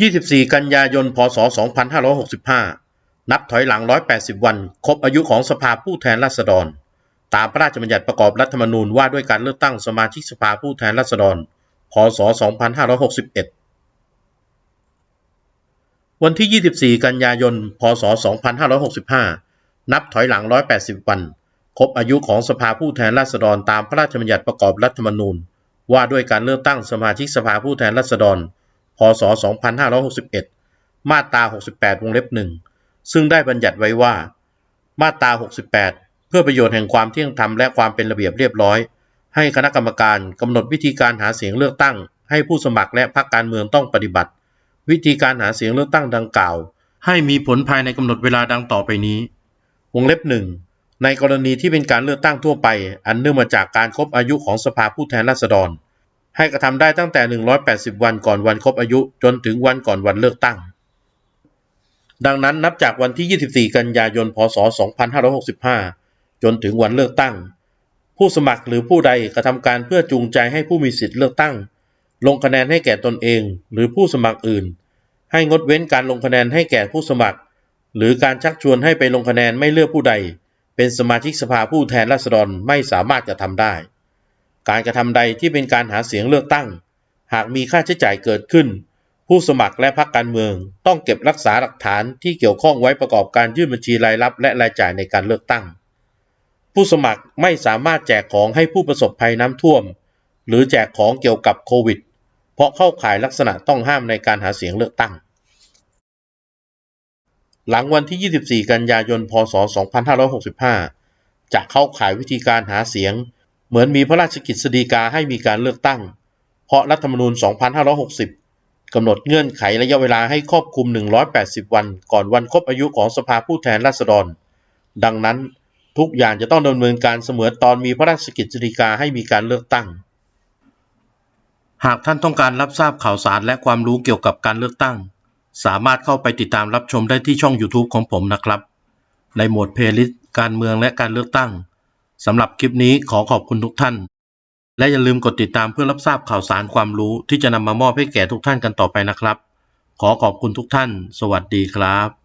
24 กันยายน พศ 2565 นับถอยหลัง 180 วัน ครบอายุของสภาผู้แทนราษฎร ตามพระราชบัญญัติประกอบรัฐธรรมนูญว่าด้วยการเลือกตั้งสมาชิกสภาผู้แทนราษฎร พศ 2561 วันที่ 24 กันยายน พศ 2565 นับถอยหลัง 180 วัน ครบอายุของสภาผู้แทนราษฎร ตามพระราชบัญญัติประกอบรัฐธรรมนูญ ว่าด้วยการเลือกตั้งสมาชิกสภาผู้แทนราษฎร ศ 2561 มาตรา 68 วงเล็บหนึ่งซึ่งได้บัญญัติไว้ว่า มาตรา 68 เพื่อประโยชน์แห่งความเที่ยงธรรมและความเป็นระเบียบเรียบร้อย ให้คณะกรรมการกำหนดวิธีการหาเสียงเลือกตั้ง ให้ผู้สมัครและพรรคการเมืองต้องปฏิบัติ วิธีการหาเสียงเลือกตั้งดังกล่าว ให้มีผลภายในกำหนดเวลาดังต่อไปนี้ วงเล็บหนึ่งในกรณีที่เป็นการเลือกตั้งทั่วไป อันเนื่องมาจากการครบอายุของสภาผู้แทนราษฎร ให้กระทำได้ตั้งแต่ 180 วันก่อนวันครบอายุ จนถึงวันก่อนวันเลือกตั้ง ดังนั้นนับจากวันที่ 24 กันยายน พศ 2565 จนถึงวันเลือกตั้ง ผู้สมัครหรือผู้ใดกระทำการเพื่อจูงใจให้ผู้มีสิทธิ์เลือกตั้ง ลงคะแนนให้แก่ตนเอง หรือผู้สมัครอื่น ให้งดเว้นการลงคะแนนให้แก่ผู้สมัคร หรือการชักชวนให้ไปลงคะแนนไม่เลือกผู้ใด เป็นสมาชิกสภาผู้แทนราษฎรไม่สามารถกระทำได้ การกระทำใดที่เป็นการหาเสียงเลือกตั้ง หากมีค่าใช้จ่ายเกิดขึ้น ผู้สมัครและพรรคการเมือง ต้องเก็บรักษาหลักฐานที่เกี่ยวข้องไว้ประกอบการยื่นบัญชีรายรับ และรายจ่ายในการเลือกตั้ง ผู้สมัครไม่สามารถแจกของให้ผู้ประสบภัยน้ำท่วม หรือแจกของเกี่ยวกับโควิด เพราะเข้าข่ายลักษณะต้องห้ามในการหาเสียงเลือกตั้ง หลังวันที่ 24 กันยายน พศ 2565 จะเข้าข่ายวิธีการหาเสียง เหมือนมีพระราชกิจสฎีกาให้มีการเลือกตั้ง เพราะรัฐธรรมนูญ 2560 กำหนดเงื่อนไขระยะเวลาให้ครอบคลุม 180 วัน ก่อนวันครบอายุของสภาผู้แทนราษฎร ดังนั้นทุกอย่างจะต้องดำเนินการเสมือนตอนมีพระราชกิจสฎีกาให้มีการเลือกตั้ง หากท่านต้องการรับทราบข่าวสารและความรู้เกี่ยวกับการเลือกตั้ง สามารถเข้าไปติดตามรับชมได้ที่ช่อง YouTube ของผมนะครับ ในหมวดเพลย์ลิสต์การเมืองและการเลือกตั้ง สำหรับคลิปนี้ขอขอบคุณทุกท่าน และอย่าลืมกดติดตามเพื่อรับทราบข่าวสารความรู้ที่จะนำมามอบให้แก่ทุกท่านกันต่อไปนะครับ ขอขอบคุณทุกท่าน สวัสดีครับ